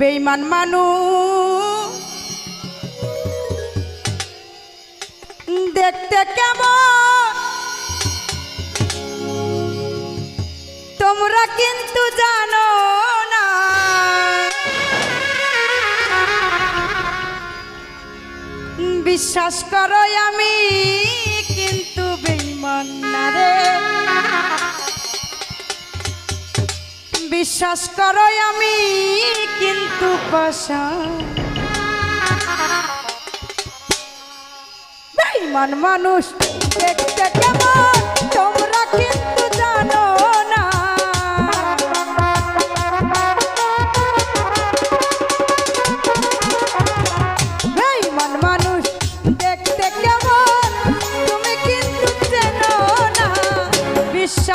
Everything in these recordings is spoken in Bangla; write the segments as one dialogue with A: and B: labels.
A: বেইমান মানু। দেখতে কেমন? তোমরা কিন্তু জানো না। বিশ্বাস করো আমি কিন্তু বেইমান না রে। বিশ্বাস করো আমি কিন্তু পাশা মানুষ দেখতে কেমন? তোমরা কিন্তু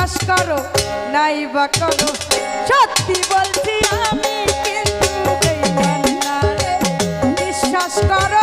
A: বিশ্বাস করো নাই বা করো। সত্যি বলছি আমি কিন্তু বিশ্বাস করো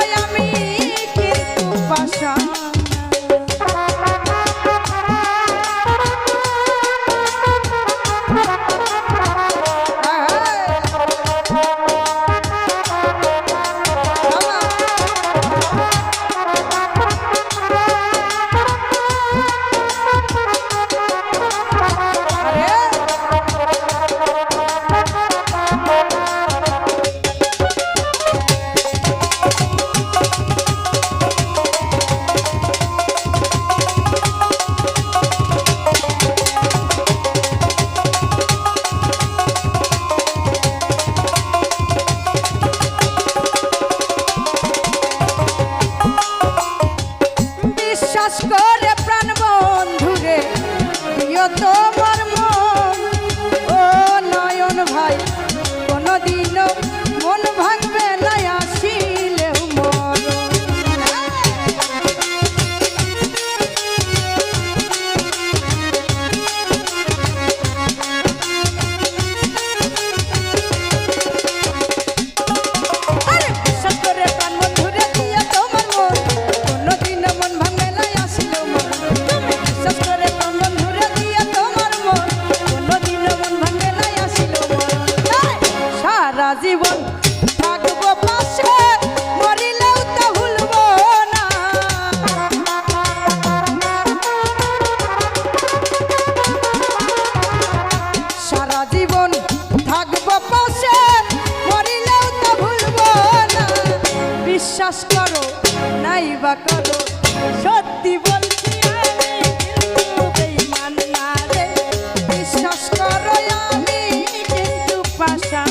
A: বা করো সত্যি বলছি আমি কিন্তু বেইমান না রে। বিশ্বাস করো আমি কিন্তু পাশা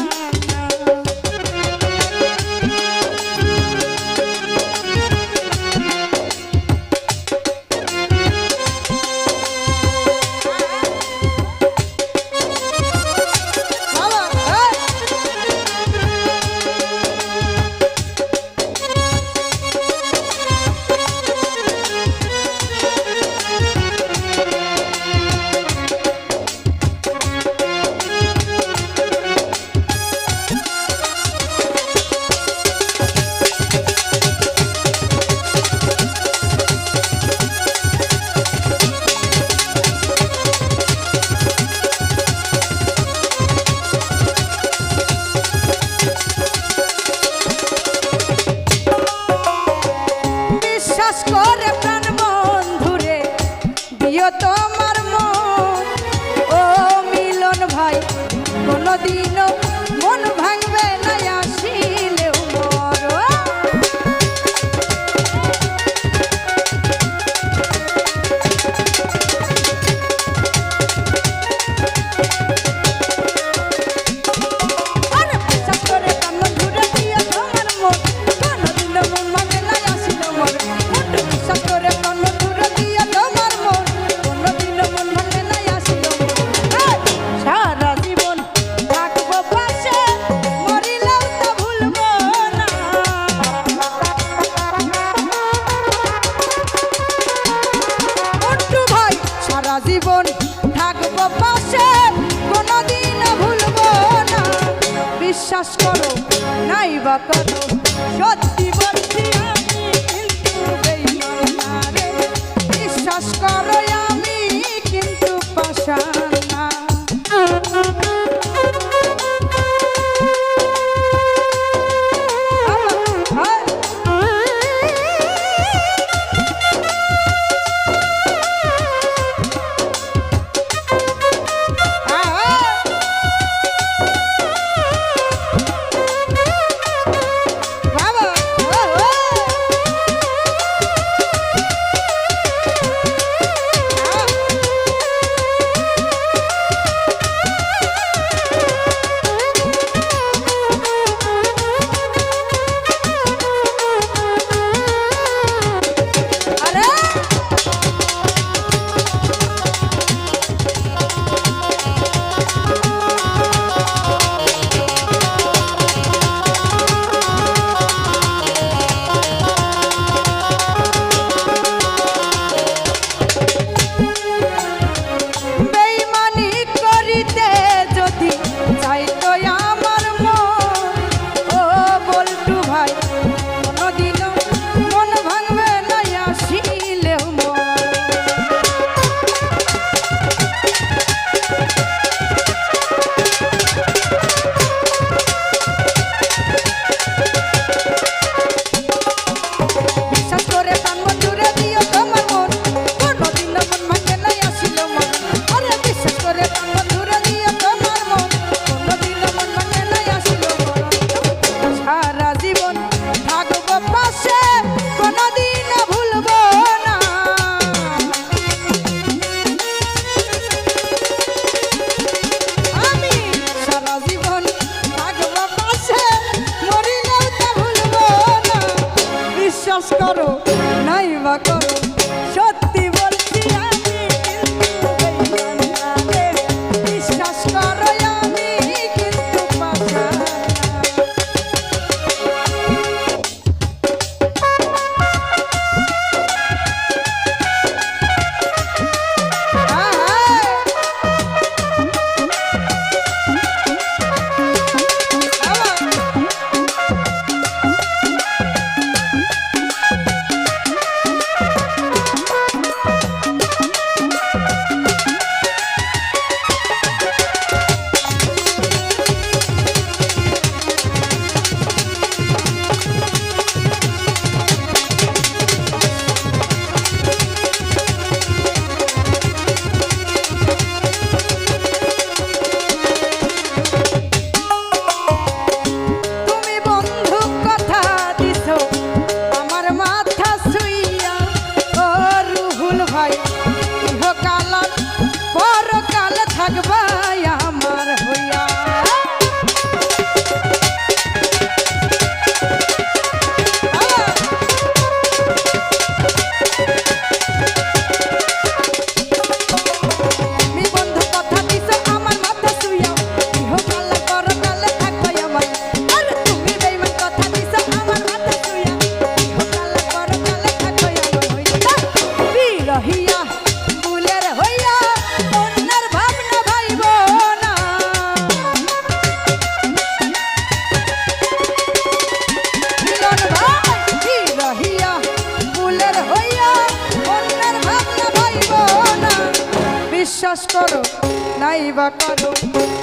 A: প্রিয় তোমার মন। ও মিলন ভাই কোনোদিনও Shot the body.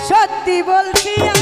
A: সত্যি বলছি